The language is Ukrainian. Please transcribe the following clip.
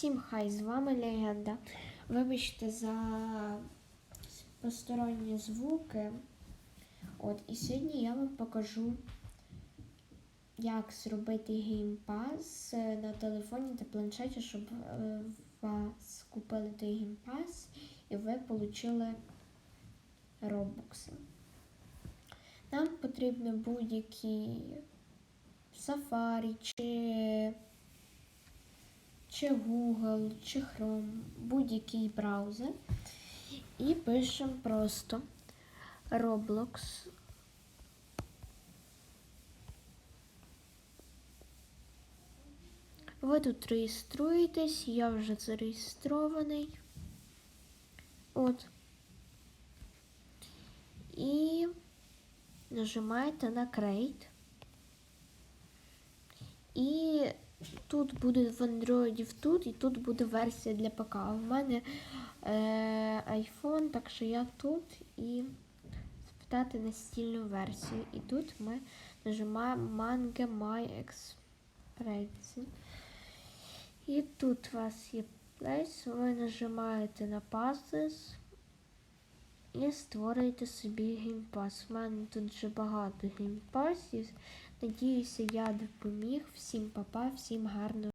Всім хай, з вами Легенда. Вибачте за посторонні звуки. От, і сьогодні я вам покажу, як зробити геймпас е, на телефоні та планшеті, щоб е, вас купили той геймпас і ви отримали робокси. Нам потрібно будь-які Safari чи чи Google, чи Chrome, будь-який браузер. І пишемо просто Roblox. Ви тут реєструєтесь, я вже зареєстрований. От. І нажимаєте на Create. І тут буде в Android тут, і тут буде версія для ПК. У мене е, iPhone, так що я тут і спитати настільну версію. І тут ми нажимаємо Manga My Express. І тут у вас є Place, ви нажимаєте на Passes і створюєте собі геймпас. У мене тут вже багато геймпасів. Надіюся, я допоміг. Всім папа, всім гарного.